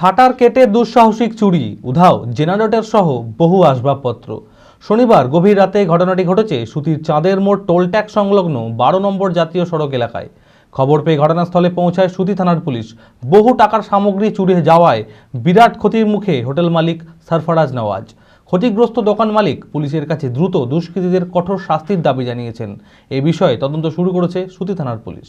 Shutter কেটে দুঃসাহসিক চুরি, উধাও, জেনারেটর সহ বহু আসবাবপত্র। শনিবার গভীর রাতে ঘটনাটি ঘটেছে সুতির চাঁদের মোড় টোল ট্যাক্স সংলগ্ন বারো নম্বর জাতীয় সড়ক এলাকায়। খবর পেয়ে ঘটনাস্থলে পৌঁছায় সুতি থানার পুলিশ। বহু টাকার সামগ্রী চুরি যাওয়ায় বিরাট ক্ষতির মুখে হোটেল মালিক সরফরাজ নওয়াজ। ক্ষতিগ্রস্ত দোকান মালিক পুলিশের কাছে দ্রুত দুষ্কৃতীদের কঠোর শাস্তির দাবি জানিয়েছেন। এ বিষয়ে তদন্ত শুরু করেছে সুতি থানার পুলিশ।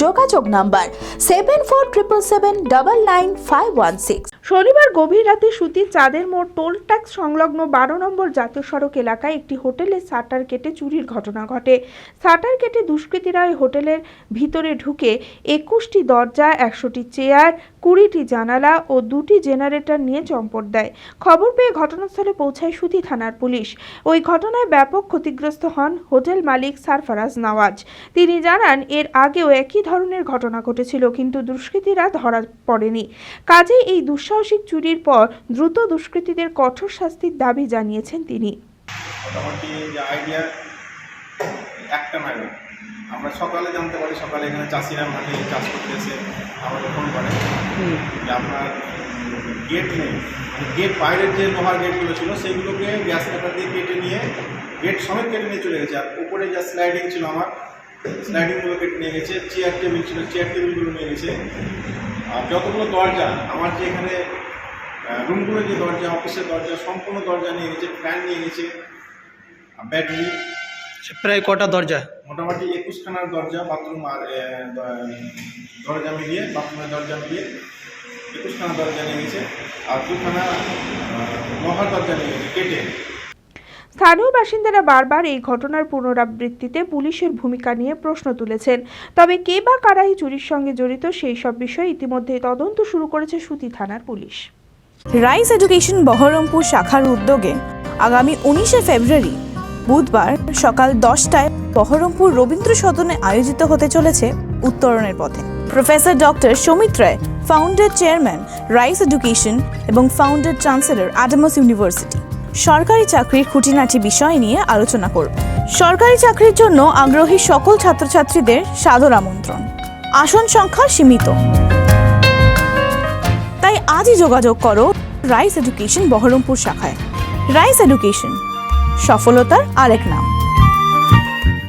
যোগাযোগ number seven four triple seven double nine five one six শনিবার গভীর রাতে সুতির চাঁদের মোড় টোল ট্যাক্স সংলগ্ন বারো নম্বর জাতীয় সড়ক এলাকায় একটি হোটেলে শাটার কেটে চুরির ঘটনা ঘটে। শাটার কেটে দুষ্কৃতীরা ওই হোটেলের ভিতরে ঢুকে একুশটি দরজা, একশোটি চেয়ার, কুড়িটি জানালা ও দুটি জেনারেটর নিয়ে চম্পট দেয়। খবর পেয়ে ঘটনাস্থলে পৌঁছায় সুতি থানার পুলিশ। ওই ঘটনায় ব্যাপক ক্ষতিগ্রস্ত হন হোটেল মালিক সারফারাজ নওয়াজ। তিনি জানান, এর আগেও একই ধরনের ঘটনা ঘটেছিল কিন্তু দুষ্কৃতীরা ধরা পড়েনি। কাজেই এই দুঃসাহসিক চুরির পর দ্রুত দুষ্কৃতীদের কঠোর শাস্তির দাবি জানিয়েছেন তিনি। মোটামুটি যে আইডিয়া একটা নাগাদ আমরা সকালে জানতে পারি সকালে এখানে চাষিরা মাঠে চাষ করতে এসে আমাদের ফোন করে যে আপনার গেট নেই। মানে গেট বাইরের যে লোহার গেটগুলো ছিল সেগুলোকে গ্যাস কাটার দিয়ে কেটে নিয়ে গেট সমেত কেটে নিয়ে চলে গেছে। আর উপরে যা স্লাইডিং ছিল আমার স্লাইডিংগুলো কেটে নিয়ে গেছে চেয়ার টেবিল ছিল চেয়ার টেবিলগুলো নিয়ে গেছে। আর যতগুলো দরজা আমার যে এখানে রুমগুলো যে দরজা অফিসের দরজা সম্পূর্ণ দরজা নিয়ে গেছে ফ্যান নিয়ে গেছে ব্যাটারি প্রায় কটা দরজা? মোটামুটি একুশখানার দরজা বাথরুম আর দরজা মিলিয়ে বাথরুমের দরজা মিলিয়ে একুশখানা দরজা নিয়ে গেছে আর দুখানা লোহার দরজা নিয়ে গেছে কেটে স্থানীয় বাসিন্দারা বারবার এই ঘটনার পুনরাবৃত্তিতে পুলিশের ভূমিকা নিয়ে প্রশ্ন তুলেছেন। তবে কে বা কারা এই চুরির সঙ্গে জড়িত সেই সব বিষয়ে ইতিমধ্যে তদন্ত শুরু করেছে সুতি থানার পুলিশ। রাইস এডুকেশন বহরমপুর শাখার উদ্যোগে আগামী উনিশে ফেব্রুয়ারি বুধবার সকাল দশটায় বহরমপুর রবীন্দ্র সদনে আয়োজিত হতে চলেছে উত্তরণের পথে। Professor doctor Samit Roy founder chairman Rice Education এবং ফাউন্ডার চ্যান্সেলর অ্যাডামাস ইউনিভার্সিটি সরকারি চাকরির খুঁটিনাটি বিষয় নিয়ে আলোচনা করব। সরকারি চাকরির জন্য আগ্রহী সকল ছাত্রছাত্রীদের সাদর আমন্ত্রণ। আসন সংখ্যা সীমিত। তাই আজই যোগাযোগ করো রাইস এডুকেশন বহরমপুর শাখায়। রাইস এডুকেশন, সফলতার আরেক নাম।